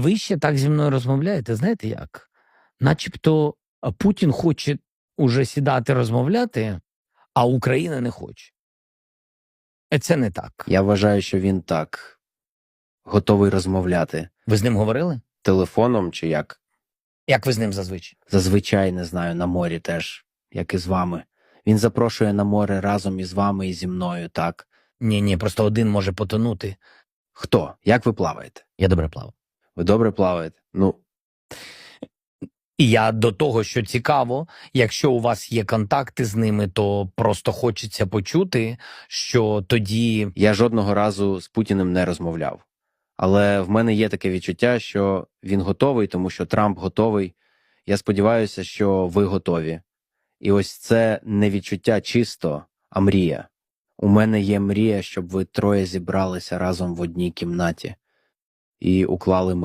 Ви ще так зі мною розмовляєте, знаєте як? Начебто Путін хоче уже сідати розмовляти, а Україна не хоче. Е, Це не так. Я вважаю, що він так готовий розмовляти Ви з ним говорили? телефоном чи як. Як ви з ним зазвичай? Зазвичай не знаю, на морі теж, як і з вами. Він запрошує на море разом із вами і зі мною, так. Ні, ні, просто один може потонути. Хто? Як ви плаваєте? Я добре плавав. Ви добре плаваєте? Ну, І я до того, що цікаво, якщо у вас є контакти з ними, то просто хочеться почути, що тоді я жодного разу з Путіним не розмовляв. Але в мене є таке відчуття, що він готовий, тому що Трамп готовий. Я сподіваюся, що ви готові. І ось це не відчуття чисто, а мрія. У мене є мрія, щоб ви троє зібралися разом в одній кімнаті і уклали мир.